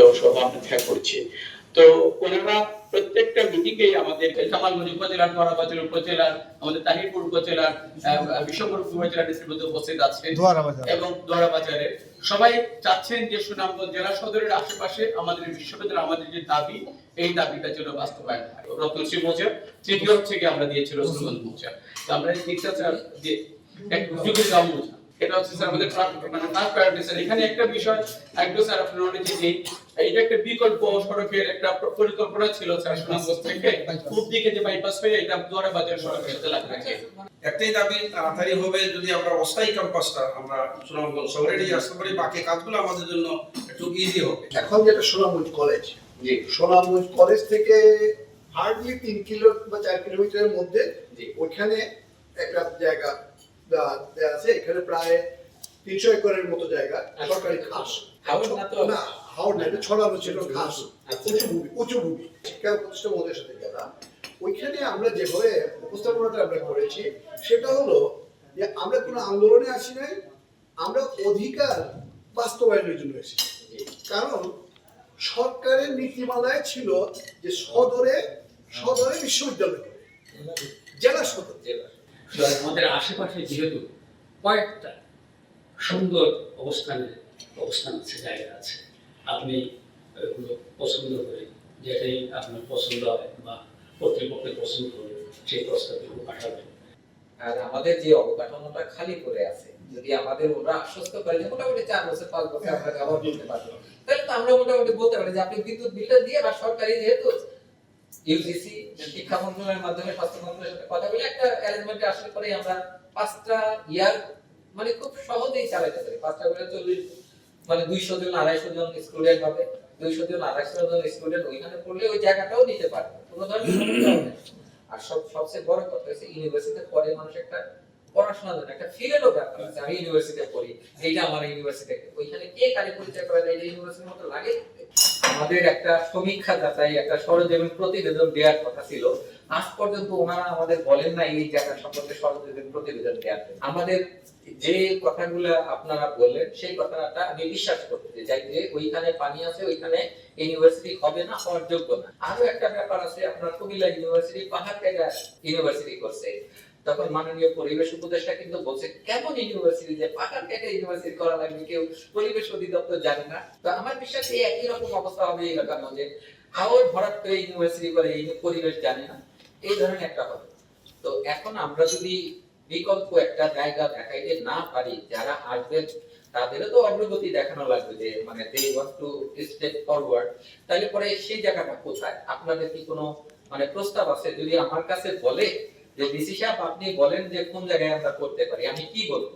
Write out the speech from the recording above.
দেওয়া সহ আমরা তো ওনারা প্রত্যেকটা মিটিংয়ে আমাদের জামালগঞ্জ উপজেলার বড়বাজার উপজেলার আমাদের তাহিরপুর উপজেলার বিশ্বপুর উপজেলার ডিস্ট্রিক্ট উপস্থিত আছে। এবং দোয়ারা বাজারে সবাই চাচ্ছেন যে সুনামগঞ্জ জেলা সদরের আশেপাশে আমাদের বিশ্ববিদ্যালয় আমাদের যে দাবি এই দাবিটা যেন বাস্তবায়ন হয়। রত্নশ্রী মৌজা তৃতীয় হচ্ছে কি আমরা দিয়েছি রসুলগঞ্জ মৌজা। তো আমরা দিকটা স্যার যে এক যুগের দাম বোঝা এটা হচ্ছে স্যার আমাদের মানে ফার্স্ট প্রায়োরিটি স্যার এখানে একটা বিষয় একটু স্যার আপনার নলেজ যে এইটা একটা বিকল্প সড়কের একটা পরিকল্পনা ছিল স্যার সুনামগঞ্জ থেকে। পূব দিকে যে বাইপাস হয়ে এটা দুয়ারা বাজার সড়কের সাথে লাগবে। একটাই দাবি তাড়াতাড়ি হবে যদি আমরা অস্থায়ী ক্যাম্পাসটা আমরা সুনামগঞ্জ শহরে নিয়ে আসতে পারি বাকি কাজগুলো আমাদের জন্য একটু ইজি হবে। এখন যেটা সোনামগঞ্জ কলেজ জি। সোনামগঞ্জ কলেজ থেকে হার্ডলি তিন কিলো বা চার কিলোমিটারের মধ্যে জি। ওইখানে একটা জায়গা দেওয়া দেওয়া আছে এখানে প্রায় তিনশো একরের মতো জায়গা সরকারি ঘাস। না? হাওড় না এটা ছড়ানো ছিল ঘাস। আচ্ছা। উঁচু ভূমি উঁচু ভূমি। শিক্ষা প্রতিষ্ঠান ওদের সাথে গেলাম ওইখানে আমরা যেভাবে উপস্থাপনাটা আমরা করেছি সেটা হলো যে আমরা কোনো আন্দোলনে আসি নাই আমরা অধিকার বাস্তবায়নের জন্য এসেছি। কারণ সরকারের নীতিমালায় ছিল যে সদরে সদরে বিশ্ববিদ্যালয় জেলা সদর। তো আমাদের আশেপাশে যেহেতু কয়েকটা সুন্দর অবস্থানে অবস্থান আছে, জায়গা আছে, আপনি ওগুলো পছন্দ করে যেটাই আপনার পছন্দ হয় বা কর্তৃপক্ষের পছন্দ করে সেই প্রস্তাবটুকু পাঠাবেন। আর আমাদের যে অবকাঠামোটা খালি করে আছে, যদি আমাদের ওরা আশ্বস্ত করে যে মোটামুটি চার বছর, পাঁচ বছর আমরা ব্যবহার করতে পারব তাহলে তো আমরা মোটামুটি বলতে পারি যে আপনি বিদ্যুৎ বিলটা দিয়ে বা সরকারি যেহেতু ইউজিসি শিক্ষা মন্ত্রণালয়ের মাধ্যমে স্বাস্থ্য মন্ত্রণালয়ের সাথে কথা বলে একটা অ্যারেঞ্জমেন্টে আসলে পরে আমরা পাঁচটা ইয়ার মানে খুব সহজেই চালাতে পারি। পাঁচটা করে চল্লিশ মানে দুইশো জন, আড়াইশো জন স্টুডেন্ট হবে। দুইশো জন, আড়াইশো জন স্টুডেন্ট ওইখানে পড়লে ওই জায়গাটাও নিতে পারবে। কোনো ধরনের আর সব, সবচেয়ে বড় কথা হচ্ছে ইউনিভার্সিটিতে পড়ে মানুষ একটা পড়াশোনার জন্য একটা ফিলেরও ব্যাপার আছে। আমি ইউনিভার্সিটিতে পড়ি এইটা আমার ইউনিভার্সিটি ওইখানে কে কারি পরিচয় করে দেয় ইউনিভার্সিটির মতো লাগে। আমাদের একটা সমীক্ষা যাচাই একটা সরজমিন প্রতিবেদন দেওয়ার কথা ছিল। আজ পর্যন্ত ওনারা আমাদের বলেন না এই জায়গা সম্পর্কে সরজমিন প্রতিবেদন দেওয়ার। আমাদের যে কথাগুলো আপনারা বললেন, সেই কথাটা আমি বিশ্বাস করতে চাই যে ওইখানে পানি আছে, ওইখানে ইউনিভার্সিটি হবে না, হওয়ার যোগ্য না। আরও একটা ব্যাপার আছে, আপনার কুমিল্লা ইউনিভার্সিটি পাহাড় থেকে ইউনিভার্সিটি করছে। তখন মাননীয় পরিবেশ উপদেষ্টা কিন্তু বলছে, কেমন ইউনিভার্সিটি যে পাহাড় কেটে ইউনিভার্সিটি করা লাগবে? কেউ পরিবেশ অধিদপ্তর জানে না। তো আমার বিশ্বাস এই একই রকম অবস্থা হবে এই এলাকার মধ্যে। হাওড় ভরাট করে ইউনিভার্সিটি করে এই পরিবেশ জানে না। এই ধরনের একটা হবে। তো এখন আমরা যদি বিকল্প একটা জায়গা দেখাইতে না পারি, যারা আসবেন, তাদেরও তো অগ্রগতি দেখানো লাগবে যে মানে they want to step forward তাহলে পরে সেই জায়গাটা কোথায়? আপনাদের কি কোনো মানে প্রস্তাব আছে? যদি আমার কাছে বলে যে ডিসি সাহেব, আপনি বলেন যে, কোন জায়গায় আমরা করতে পারি, আমি কি বলব?